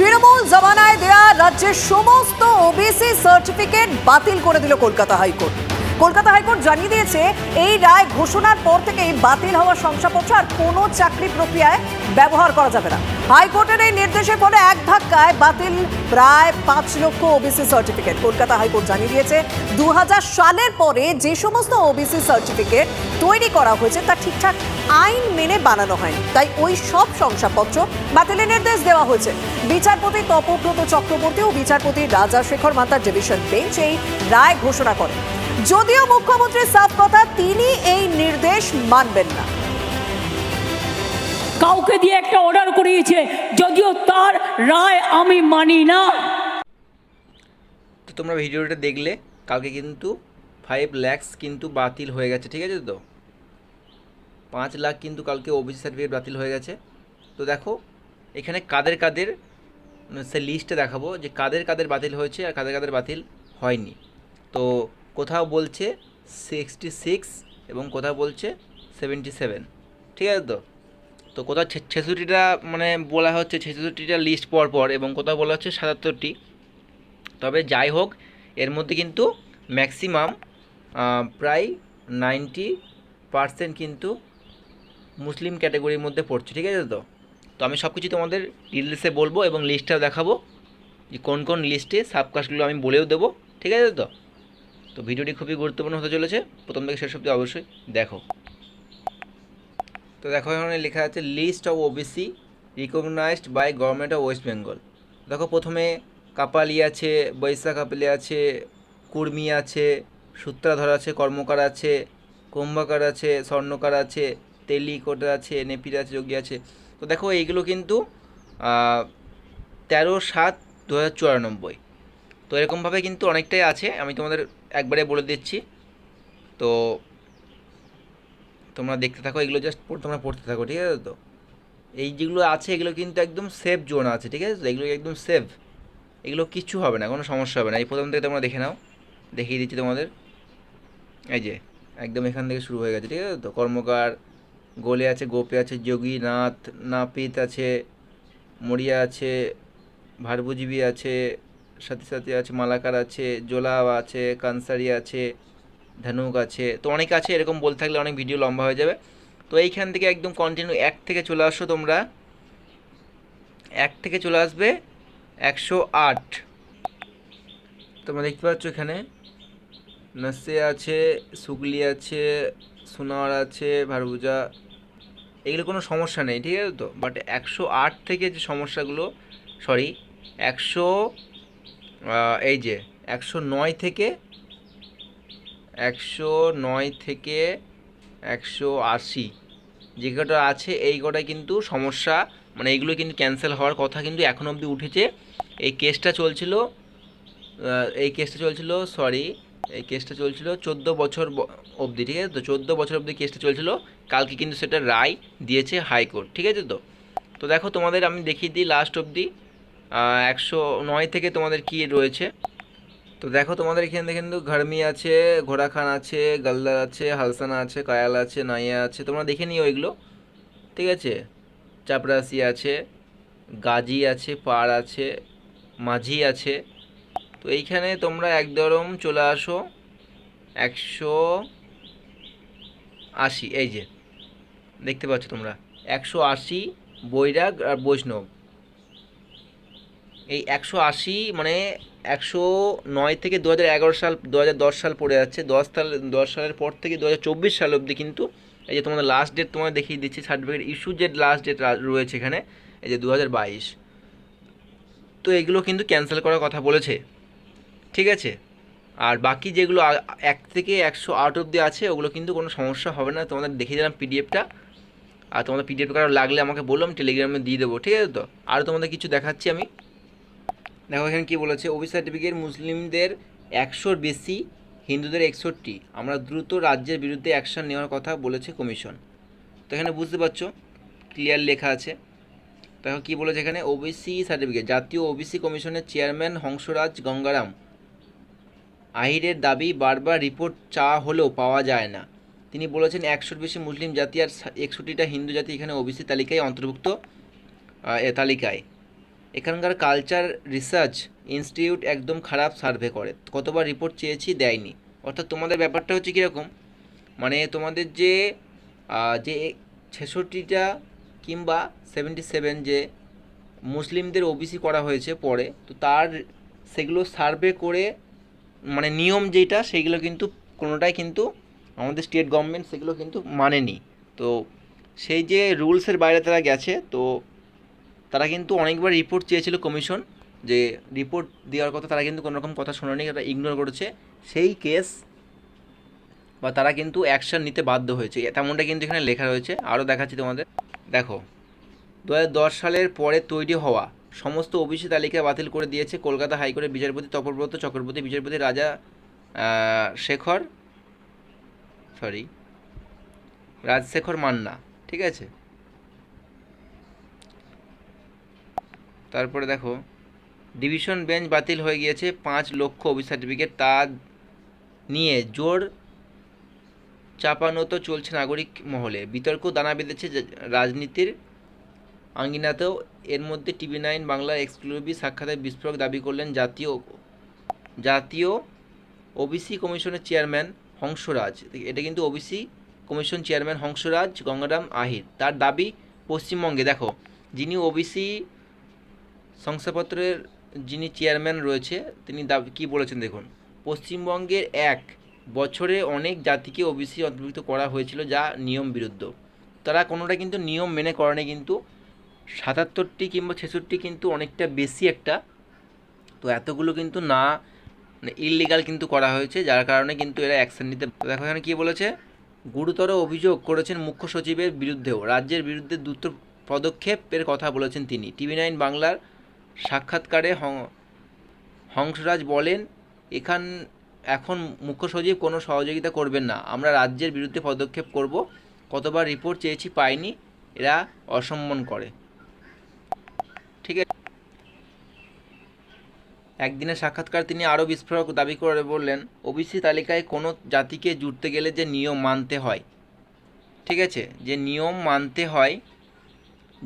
তৃণমূল জমানায় দেয়া রাজ্যের সমস্ত ওবিসি সার্টিফিকেট বাতিল করে দিল কলকাতা হাইকোর্ট। কলকাতা হাইকোর্ট জানিয়ে দিয়েছে, এই রায় ঘোষণার পর থেকেই বাতিল হওয়া শংসাপত্র আর কোনো চাকরি প্রক্রিয়ায় ব্যবহার করা যাবে না। হাইকোর্টের এই নির্দেশের ফলে এক ধাক্কায় বাতিল প্রায় পাঁচ লক্ষ ওবিসি সার্টিফিকেট কলকাতা হাইকোর্ট জানিয়ে দিয়েছে দু হাজার সালের পরে যে সমস্ত ওবিসি সার্টিফিকেট তৈরি করা হয়েছে তা ঠিকঠাক আইন মেনে বানানো হয়নি তাই ওই সব শংসাপত্র বাতিলের নির্দেশ দেওয়া হয়েছে। বিচারপতি তপব্রত চক্রবর্তী ও বিচারপতি রাজাশেখর মাতার ডিভিশন বেঞ্চ এই রায় ঘোষণা করেন। যদিও মুখ্যমন্ত্রীর সাফ কথা তিনি এই নির্দেশ মানবেন না। কাউকে দিয়ে একটা অর্ডার করিয়েছে যদিও তার রায় আমি মানি না। তো তোমরা ভিডিওটা দেখলে কালকে কিন্তু ফাইভ ল্যাক্স কিন্তু বাতিল হয়ে গেছে ঠিক আছে তো? পাঁচ লাখ কিন্তু কালকে ওবিসি সার্টিফিকেট বাতিল হয়ে গেছে। তো দেখো এখানে কাদের কাদের উম, সে লিস্টে দেখাবো যে কাদের কাদের বাতিল হয়েছে আর কাদের কাদের বাতিল হয়নি। তো কোথাও বলছে সিক্সটি সিক্স এবং কোথাও বলছে সেভেন্টি সেভেন ঠিক আছে তো? তো কোথাও ছেষট্টিটা মানে বলা হচ্ছে ছেষট্টিটা লিস্ট পর পর এবং কোথাও বলা হচ্ছে সাতাত্তরটি। তবে যাই হোক এর মধ্যে কিন্তু ম্যাক্সিমাম প্রায় নাইনটি পার্সেন্ট কিন্তু মুসলিম ক্যাটাগরির মধ্যে পড়ছে, ঠিক আছে তো? তো আমি সব কিছু তোমাদের ডিটেলসে বলব এবং লিস্টটাও দেখাবো যে কোন কোন লিস্টে সাবকাস্টগুলো আমি বলেও দেবো, ঠিক আছে তো? তো ভিডিওটি খুবই গুরুত্বপূর্ণ হতে চলেছে, প্রথম থেকে শেষ অবধি অবশ্যই দেখো। তো দেখো এখানে লেখা আছে list of OBC recognised by government of West Bengal দেখো প্রথমে কাপালি আছে, বৈশা কাপালি আছে, কুর্মি আছে, সূত্রাধর আছে, কর্মকার আছে, কুম্ভকার আছে, স্বর্ণকার আছে তেলিকোট আছে, নেপির আছে, যোগী আছে। তো দেখো, এইগুলো কিন্তু তেরো সাত দু হাজার চুরানব্বই তো এরকমভাবে কিন্তু অনেকটাই আছে, আমি তোমাদের একবারে বলে দিচ্ছি। তো তোমরা দেখতে থাকো, এগুলো জাস্ট তোমরা পড়তে থাকো, ঠিক আছে তো? এই যেগুলো আছে, এগুলো কিন্তু একদম সেফ জোন আছে, ঠিক আছে? এগুলো একদম সেফ এগুলো কিচ্ছু হবে না, কোনো সমস্যা হবে না। এই প্রথম থেকে তোমরা দেখে নাও। দেখিয়ে দিচ্ছি তোমাদের। এই যে, একদম এখান থেকে শুরু হয়ে গেছে, ঠিক আছে তো? কর্মকার গোলে আছে, গোপে আছে যোগী নাথ নাপিত আছে, মরিয়া আছে ভারবুজীবী আছে, সাথে সাথে আছে মালাকার আছে জোলা আছে, কানসারি আছে, ধানুক আছে। তো অনেক আছে, এরকম বলতে থাকলে অনেক ভিডিও লম্বা হয়ে যাবে। তো এইখান থেকে একদম কন্টিনিউ এক থেকে চলে আসো তোমরা। এক থেকে চলে আসবে একশো আট। তোমরা দেখতে পাচ্ছ এখানে নাসে আছে, সুগলি আছে, সোনার আছে ভারবুজা এগুলো কোনো সমস্যা নেই, ঠিক আছে তো? বাট একশো আট থেকে যে সমস্যাগুলো সরি একশো এই যে, একশো নয় থেকে, একশো নয় থেকে একশো আশি, যে কটা আছে, এই কটা কিন্তু সমস্যা মানে এইগুলো কিন্তু ক্যান্সেল হওয়ার কথা কিন্তু এখন অবধি উঠেছে। এই কেসটা চলছিল এই কেসটা চলছিল সরি এই কেসটা চলছিল চোদ্দ বছর অবধি, ঠিক আছে তো? চোদ্দ বছর অবধি কেসটা চলছিল। কালকে কিন্তু সেটা রায় দিয়েছে হাইকোর্ট, ঠিক আছে তো? তো দেখো তোমাদের আমি দেখিয়ে দিই লাস্ট অবধি একশো নয় থেকে তোমাদের কি রয়েছে? তো দেখো তোমাদের এখানে কিন্তু ঘরমি আছে, ঘোড়াখান আছে, গালদার আছে, হালসানা আছে, কায়াল আছে, নাইয়া আছে, তোমরা দেখে নিও এগুলো, ঠিক আছে? চাপরাসি আছে, গাজী আছে, পাড় আছে, মাঝি আছে, তো এইখানে তোমরা একদম চলে আসো, একশো আশি, এই যে দেখতে পাচ্ছ তোমরা। একশো আশি বৈরাগ আর বৈষ্ণব। এই একশো আশি মানে একশো নয় থেকে দু হাজার এগারো সাল, দু হাজার দশ সাল পড়ে যাচ্ছে। দশ সাল দশ সালের পর থেকে দু হাজার চব্বিশ সাল অবধি কিন্তু এই যে তোমাদের লাস্ট ডেট তোমাদের দেখিয়ে দিচ্ছি সার্টিফিকেট ইস্যু যে লাস্ট ডেট রয়েছে এখানে, এই যে দু হাজার বাইশ। তো এগুলো কিন্তু ক্যান্সেল করার কথা বলেছে। ঠিক আছে? আর বাকি যেগুলো এক থেকে একশো আট অবধি আছে, ওগুলো কিন্তু কোনো সমস্যা হবে না। তোমাদের দেখিয়ে দিলাম পিডিএফটা আর তোমাদের পিডিএফ কারও লাগলে আমাকে বললাম আমি টেলিগ্রামে দিয়ে দেবো, ঠিক আছে তো? আর তোমাদের কিছু দেখাচ্ছি আমি। দেখো, এখানে কী বলেছে? ওবি সার্টিফিকেট মুসলিমদের একশোর বেশি, হিন্দুদের একষট্টি। আমরা দ্রুত রাজ্যের বিরুদ্ধে অ্যাকশন নেওয়ার কথা বলেছে কমিশন তো এখানে বুঝতে পারছ? ক্লিয়ার লেখা আছে। দেখো কী বলেছে এখানে? ওবিসি সার্টিফিকেট জাতীয় ওবিসি কমিশনের চেয়ারম্যান হংসরাজ গঙ্গারাম। আহিরের দাবি বারবার রিপোর্ট চাওয়া হলেও পাওয়া যায় না। তিনি বলেছেন, একশোর বেশি মুসলিম জাতি আর একষট্টিটা হিন্দু জাতি এখানে ওবিসি তালিকায় অন্তর্ভুক্ত এ তালিকায়। এখানকার কালচার রিসার্চ ইনস্টিটিউট একদম খারাপ সার্ভে করে। কতবার রিপোর্ট চেয়েছি, দেয়নি। অর্থাৎ তোমাদের ব্যাপারটা হচ্ছে কীরকম? মানে তোমাদের যে যে ছেষট্টিটা কিংবা সেভেন্টি সেভেন যে মুসলিমদের ওবিসি করা হয়েছে পরে, তো তার সেগুলো সার্ভে করে মানে নিয়ম যেটা সেইগুলো কিন্তু কোনোটাই কিন্তু আমাদের স্টেট গভর্নমেন্ট সেগুলো কিন্তু মানেনি। তো সেই যে রুলসের বাইরে তারা গেছে, তো তারা কিন্তু অনেকবার রিপোর্ট চেয়েছিল কমিশন যে রিপোর্ট দেওয়ার কথা তারা কিন্তু কোনো রকম কথা শোনেনি, তারা ইগনোর করেছে। সেই কেস বা তারা কিন্তু অ্যাকশন নিতে বাধ্য হয়েছে। তেমনটা কিন্তু এখানে লেখা রয়েছে। আরও দেখাচ্ছি তোমাদের। দেখো দু সালের পরে তৈরি হওয়া সমস্ত ওবিসি তালিকা বাতিল করে দিয়েছে কলকাতা হাইকোর্টের বিচারপতি তপব্রত চক্রবর্তী, বিচারপতি রাজা শেখর সরি, রাজশেখর মান্না, ঠিক আছে? তারপরে দেখো, ডিভিশন বেঞ্চ বাতিল হয়ে গিয়েছে, পাঁচ লক্ষ ওবিসি সার্টিফিকেট, তা নিয়ে জোর চাপানো তো চলছে নাগরিক মহলে। বিতর্ক দানা বেঁধেছে রাজনীতির আঙ্গিনাতেও। এর মধ্যে টিভি নাইন বাংলার এক্সক্লুসিভ সাক্ষাতে বিস্ফোরক দাবি করলেন জাতীয় জাতীয় ওবিসি কমিশনের চেয়ারম্যান হংসরাজ। এটা কিন্তু OBC commission chairman Hansraj Gangaram Ahir. তার দাবি পশ্চিমবঙ্গে, দেখো, যিনি ওবিসি শংসাপত্রের যিনি চেয়ারম্যান রয়েছে, তিনি দাবি, কী বলেছেন দেখুন? পশ্চিমবঙ্গের এক, বছরে অনেক জাতিকে ওবিসি অন্তর্ভুক্ত করা হয়েছিল যা নিয়ম বিরুদ্ধ। তারা কোনোটা কিন্তু নিয়ম মেনে করেনি কিন্তু সাতাত্তরটি কিংবা ছেষট্টি কিন্তু অনেকটা বেশি একটা। তো এতগুলো কিন্তু না মানে ইললিগাল কিন্তু করা হয়েছে, যার কারণে কিন্তু এরা অ্যাকশন নিতে দেখো এখানে কী বলেছে? গুরুতর অভিযোগ করেছেন মুখ্য সচিবের বিরুদ্ধেও। রাজ্যের বিরুদ্ধে দ্রুত পদক্ষেপের কথা বলেছেন তিনি। টিভি নাইন বাংলার সাক্ষাৎকারে হংসরাজ বলেন, এখান, এখন মুখ্য সচিব কোনো সহযোগিতা করবেন না। আমরা রাজ্যের বিরুদ্ধে পদক্ষেপ করব। কতবার রিপোর্ট চেয়েছি, পাইনি। এরা অসম্মান করে। ঠিক আছে। একদিনের সাক্ষাৎকার তিনি আরও বিস্ফোরক দাবি করে বললেন, ওবিসি তালিকায় কোনো জাতিকে জুড়তে গেলে যে নিয়ম মানতে হয়। ঠিক আছে, যে নিয়ম মানতে হয়,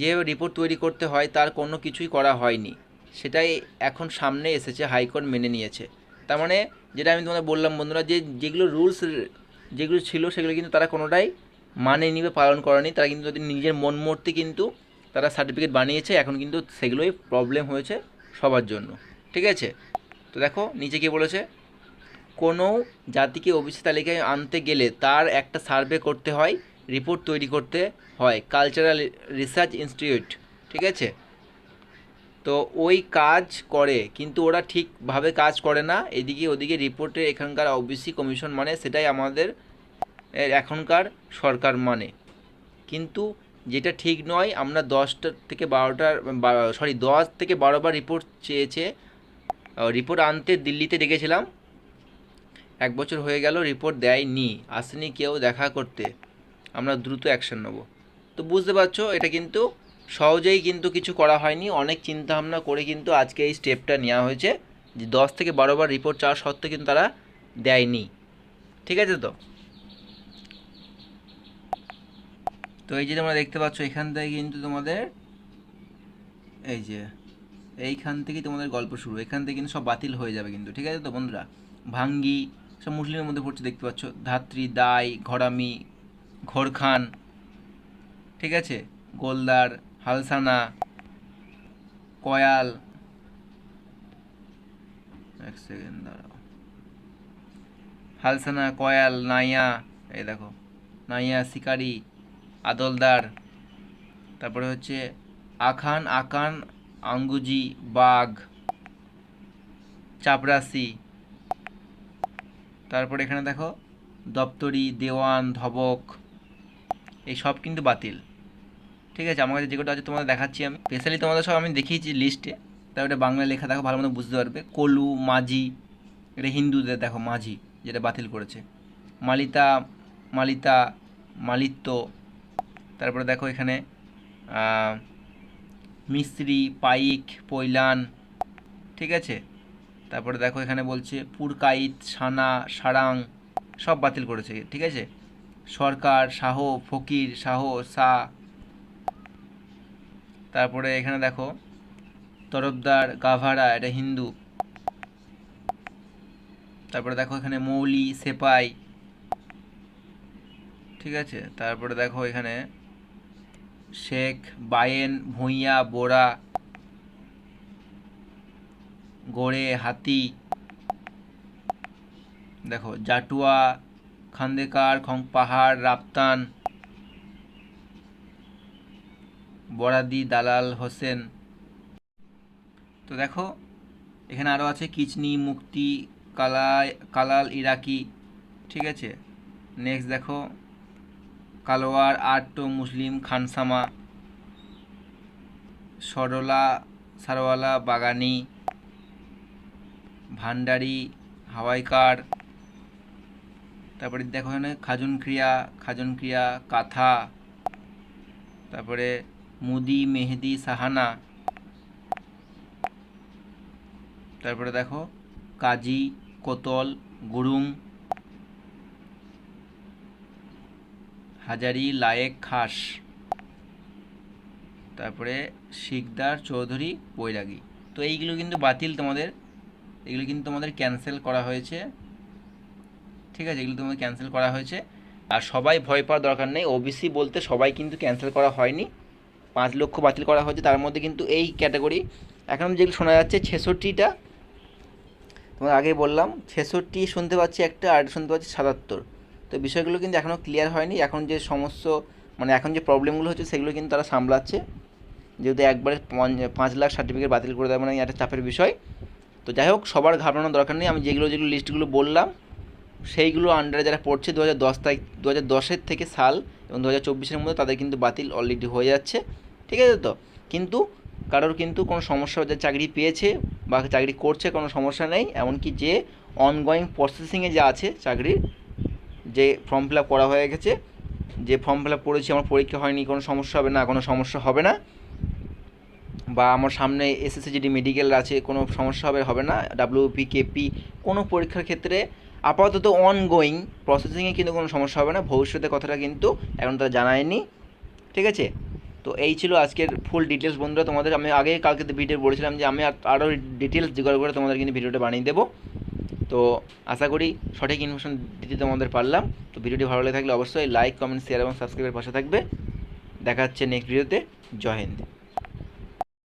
যে রিপোর্ট তৈরি করতে হয় তার কোনো কিছুই করা হয়নি। সেটাই এখন সামনে এসেছে, হাইকোর্ট মেনে নিয়েছে। তার মানে যেটা আমি তোমাদের বললাম বন্ধুরা, যে যেগুলো রুলস, যেগুলো ছিল সেগুলো কিন্তু তারা কোনোটাই মানে নিবে পালন করেনি। তারা কিন্তু তাদের নিজের মন মূর্তি কিন্তু তারা সার্টিফিকেট বানিয়েছে, এখন কিন্তু সেগুলোই প্রবলেম হয়েছে সবার জন্য। ঠিক আছে? তো দেখো, নিচে কি বলেছে? কোনো জাতিকে ওবিসি তালিকায় আনতে গেলে তার একটা সার্ভে করতে হয়, রিপোর্ট তৈরি করতে হয়, কালচারাল রিসার্চ ইনস্টিটিউট, ঠিক আছে? তো ওই কাজ করে, কিন্তু ওরা ঠিকভাবে কাজ করে না, এদিকে ওদিকে রিপোর্টে এখানকার ওবিসি কমিশন মানে সেটাই আমাদের এখনকার সরকার মানে। কিন্তু যেটা ঠিক নয়, আমরা দশটা থেকে বারোটার সরি, দশ থেকে বারোবার রিপোর্ট চেয়েছে রিপোর্ট আনতে দিল্লিতে ডেকেছিলাম এক বছর হয়ে গেল, রিপোর্ট দেয়নি। আসেনি কেউ দেখা করতে। আমরা দ্রুত অ্যাকশন নেব। তো বুঝতে পারছ, এটা কিন্তু সহজেই কিন্তু কিছু করা হয়নি। অনেক চিন্তাভাবনা করে কিন্তু আজকে এই স্টেপটা নেওয়া হয়েছে যে দশ থেকে বারোবার রিপোর্ট চাওয়া সত্ত্বেও কিন্তু তারা দেয়নি। ঠিক আছে তো? তো এই যে তোমরা দেখতে পাচ্ছ, এখান থেকে কিন্তু তোমাদের এই যে এইখান থেকেই তোমাদের গল্প শুরু। এখান থেকে কিন্তু সব বাতিল হয়ে যাবে কিন্তু, ঠিক আছে তো বন্ধুরা? ভাঙ্গি, সব মুসলিমের মধ্যে পড়ছে, দেখতে পাচ্ছ। ধাত্রী, দাই, ঘরামি, ঘোরখান, ঠিক আছে? গোলদার, হালসানা, কয়াল। এক সেকেন্ড দাঁড়াও। হালসানা, কয়াল, নাইয়া, এই দেখো, নাইয়া, শিকারি, আদলদার। তারপরে হচ্ছে আখান, আকান আঙ্গুজি, বাঘ চাপরাসি তারপরে এখানে দেখো দপ্তরি, দেওয়ান, ধবক, এই সব কিন্তু বাতিল। ঠিক আছে, আমার কাছে যেগুলো আছে তোমাদের দেখাচ্ছি আমি। স্পেশালি তোমাদের সব আমি দেখিয়েছি লিস্টে ওটা বাংলায় লেখা, দেখো ভালো মতো বুঝতে পারবে। কলু, মাঝি, এটা হিন্দুদের, দেখো মাঝি, যেটা বাতিল করেছে। মালিতা মালিতা, মালিত্য, তারপরে দেখো এখানে মিস্ত্রি, পাইক, পৈলান, ঠিক আছে? তারপরে দেখো এখানে বলছে পুরকাইত সানা, সারাং, সব বাতিল করেছে, ঠিক আছে? সরকার, শাহ, ফকির, শাহ শাহ তারপরে এখানে দেখো, তরফদার, গাভারা, এটা হিন্দু। তারপরে দেখো এখানে মৌলি, সেপাই, ঠিক আছে? তারপরে দেখো এখানে শেখ, বায়েন, ভূঁইয়া, বোরা, গোড়ে, হাতি, দেখো, জাটুয়া, খান্দেকার খং পাহাড় রাপ্তান, বরাদি, দালাল, হোসেন। তো দেখো, এখানে আরও আছে কিচনি, মুক্তি, কালাই, কালাল, ইরাকি, ঠিক আছে? নেক্সট দেখো কালোয়ার, আট্টো, মুসলিম, খানসামা, সরলা, সারওয়ালা, বাগানি, ভান্ডারি, হাওয়াইকার, তারপরে দেখো এখানে খাজুন ক্রিয়া খাজুন ক্রিয়া, কাথা, তারপরে মুদি, মেহেদি, সাহানা, তারপরে দেখো কাজী, কোতল, গুরুং হাজারি লায়েক খাস। তারপরে শিকদার চৌধুরী বৈরাগী। তো এইগুলো কিন্তু বাতিল তোমাদের। এগুলো কিন্তু তোমাদের ক্যান্সেল করা হয়েছে। ঠিক আছে, এগুলো তোমাদের ক্যান্সেল করা হয়েছে। আর সবাই ভয় পাওয়ার দরকার নেই। ওবিসি বলতে সবাই কিন্তু ক্যান্সেল করা হয়নি। পাঁচ লক্ষ বাতিল করা হয়েছে। তার মধ্যে কিন্তু এই ক্যাটাগরি এখন যেগুলো শোনা যাচ্ছে, ছেষট্টিটা। তোমার আগেই বললাম, ছেষট্টি শুনতে পাচ্ছি একটা, আর শুনতে পাচ্ছি সাতাত্তর। তো বিষয়গুলো কিন্তু এখনও ক্লিয়ার হয়নি। এখন যে সমস্ত মানে এখন যে প্রবলেমগুলো হচ্ছে সেগুলো কিন্তু তারা সামলাচ্ছে। যেহেতু একবারে পাঁচ লাখ সার্টিফিকেট বাতিল করে দেওয়া মানে একটা চাপের বিষয়। তো যাই হোক, সবার ঘাবড়ানোর দরকার নেই। আমি যেগুলো যেগুলো লিস্টগুলো বললাম, সেইগুলো আন্ডারে যারা পড়ছে দু হাজার দশ তারিখ দু হাজার দশের থেকে সাল এবং দু হাজার চব্বিশের মধ্যে তাদের কিন্তু বাতিল অলরেডি হয়ে যাচ্ছে। ঠিক আছে তো? কিন্তু কারোর কিন্তু কোনো সমস্যা যে চাকরি পেয়েছে বা চাকরি করছে কোনো সমস্যা নেই। এমনকি যে অনগোয়িং প্রসেসিংয়ে যা আছে চাকরির যে ফর্ম ফিল করা হয়ে গেছে, যে ফর্ম ফিল আপ করেছি, আমার পরীক্ষা হয়নি, কোনো সমস্যা হবে না, কোনো সমস্যা হবে না। বা আমার সামনে এসএসসি জিডি মেডিকেল আছে, কোনো সমস্যা হবে হবে না। ডাব্লিউপি কেপি কোনো পরীক্ষার ক্ষেত্রে আপাতত অনগোয়িং প্রসেসিংয়ে কিন্তু কোনো সমস্যা হবে না। ভবিষ্যতে কথাটা কিন্তু এখন তারা জানায়নি। ঠিক আছে? তো এই ছিল আজকের ফুল ডিটেলস বন্ধুরা, তোমাদের আমি আগে কালকে ভিডিও বলেছিলাম যে আমি আর- আরও ডিটেলস জোগাড় করে তোমাদের কিন্তু ভিডিওটা বানিয়ে দেবো। তো আশা করি সঠিক ইনফরমেশন দিতে তোমাদের পারলাম। তো ভিডিওটি ভালো লাগে থাকলে অবশ্যই লাইক কমেন্ট শেয়ার এবং সাবস্ক্রাইবের পাশে থাকবে। দেখা হচ্ছে নেক্সট ভিডিওতে জয় হিন্দ।